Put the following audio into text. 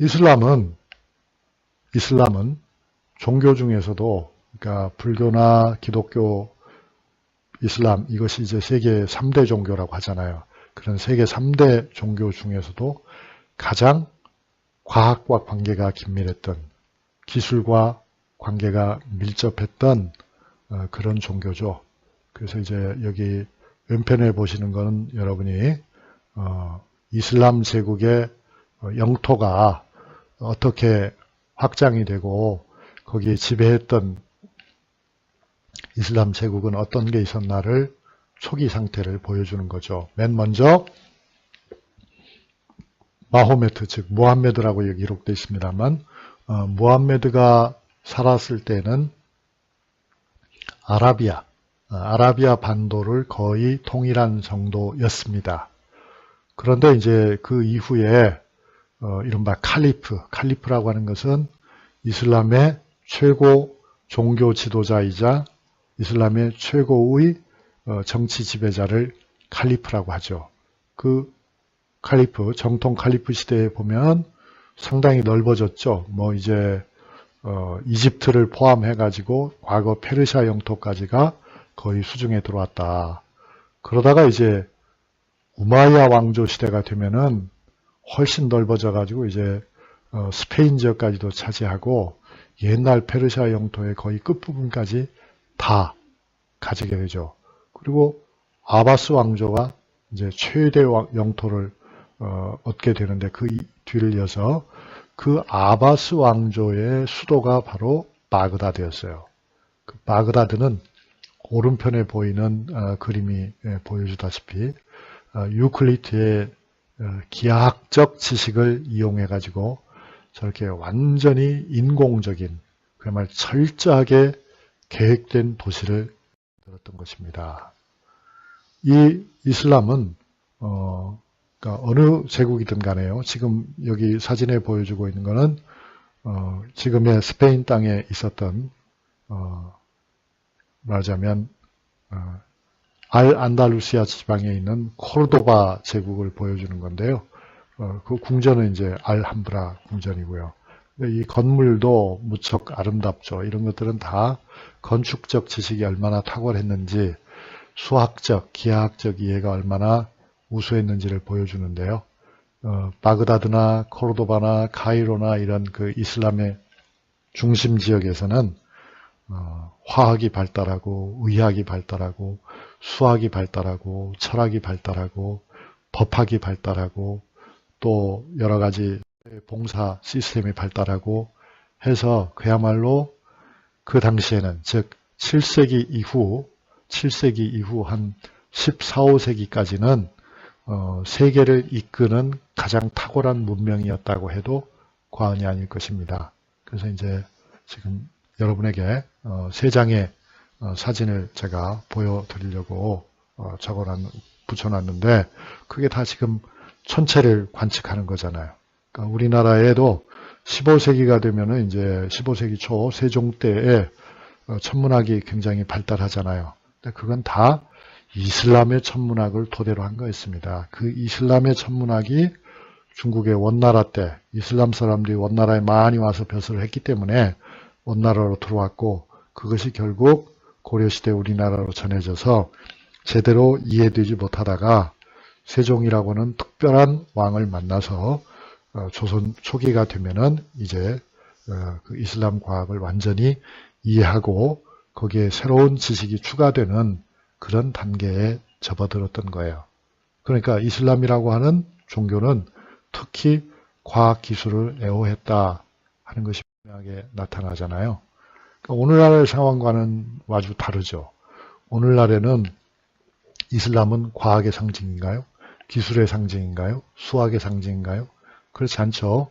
이슬람은 이슬람은 종교 중에서도 그러니까 불교나 기독교, 이슬람 이것이 이제 세계 3대 종교라고 하잖아요. 그런 세계 3대 종교 중에서도 가장 과학과 관계가 긴밀했던 기술과 관계가 밀접했던 어, 그런 종교죠. 그래서 이제 여기 왼편에 보시는 것은 여러분이 어, 이슬람 제국의 어, 영토가 어떻게 확장이 되고 거기에 지배했던 이슬람 제국은 어떤 게 있었나를 초기 상태를 보여주는 거죠. 맨 먼저 마호메트 즉 무함메드라고 여기 기록되어 있습니다만 어, 무함메드가 살았을 때는 아라비아 어, 아라비아 반도를 거의 통일한 정도였습니다. 그런데 이제 그 이후에 어, 이른바 칼리프, 칼리프라고 하는 것은 이슬람의 최고 종교 지도자이자 이슬람의 최고의 어, 정치 지배자를 칼리프라고 하죠. 그 칼리프, 정통 칼리프 시대에 보면 상당히 넓어졌죠. 뭐 이제 어, 이집트를 포함해 가지고 과거 페르시아 영토까지가 거의 수중에 들어왔다. 그러다가 이제 우마이야 왕조 시대가 되면은 훨씬 넓어져 가지고 이제 어, 스페인 지역까지도 차지하고 옛날 페르시아 영토의 거의 끝부분까지 다 가지게 되죠. 그리고 아바스 왕조가 이제 최대 왕- 영토를 어, 얻게 되는데 그 이- 뒤를 이어서 그 아바스 왕조의 수도가 바로 바그다드였어요. 그 바그다드는 오른편에 보이는 어, 그림이 예, 보여주다시피 어, 유클리트의 어, 기하학적 지식을 이용해 가지고 저렇게 완전히 인공적인 그야말로 철저하게 계획된 도시를 만들었던 것입니다. 이 이슬람은 어, 그러니까 어느 제국이든 간에요. 지금 여기 사진에 보여주고 있는 것은 어, 지금의 스페인 땅에 있었던 어, 말하자면 어, 알 안달루시아 지방에 있는 코르도바 제국을 보여주는 건데요. 어, 그 궁전은 이제 알함브라 궁전이고요. 이 건물도 무척 아름답죠. 이런 것들은 다 건축적 지식이 얼마나 탁월했는지 수학적, 기하학적 이해가 얼마나 우수했는지를 보여주는데요. 어, 바그다드나 코르도바나 카이로나 이런 그 이슬람의 중심 지역에서는 어, 화학이 발달하고 의학이 발달하고 수학이 발달하고 철학이 발달하고 법학이 발달하고 또 여러 가지 봉사 시스템이 발달하고 해서 그야말로 그 당시에는 즉 7세기 이후 7세기 이후 한 14, 5세기까지는 어, 세계를 이끄는 가장 탁월한 문명이었다고 해도 과언이 아닐 것입니다. 그래서 이제 지금 여러분에게 어, 세 장의 어, 사진을 제가 보여드리려고 어, 적어놨, 붙여놨는데 그게 다 지금 천체를 관측하는 거잖아요. 그러니까 우리나라에도 15세기가 되면은 이제 15세기 초 세종 때에 어, 천문학이 굉장히 발달하잖아요. 근데 그건 다 이슬람의 천문학을 토대로 한 거였습니다. 그 이슬람의 천문학이 중국의 원나라 때 이슬람 사람들이 원나라에 많이 와서 벼슬을 했기 때문에 원나라로 들어왔고 그것이 결국 고려시대 우리나라로 전해져서 제대로 이해되지 못하다가 세종이라고 하는 특별한 왕을 만나서 어, 조선 초기가 되면은 이제 어, 그 이슬람 과학을 완전히 이해하고 거기에 새로운 지식이 추가되는 그런 단계에 접어들었던 거예요. 그러니까 이슬람이라고 하는 종교는 특히 과학 기술을 애호했다 하는 것이 분명하게 나타나잖아요. 오늘날의 상황과는 아주 다르죠. 오늘날에는 이슬람은 과학의 상징인가요? 기술의 상징인가요? 수학의 상징인가요? 그렇지 않죠.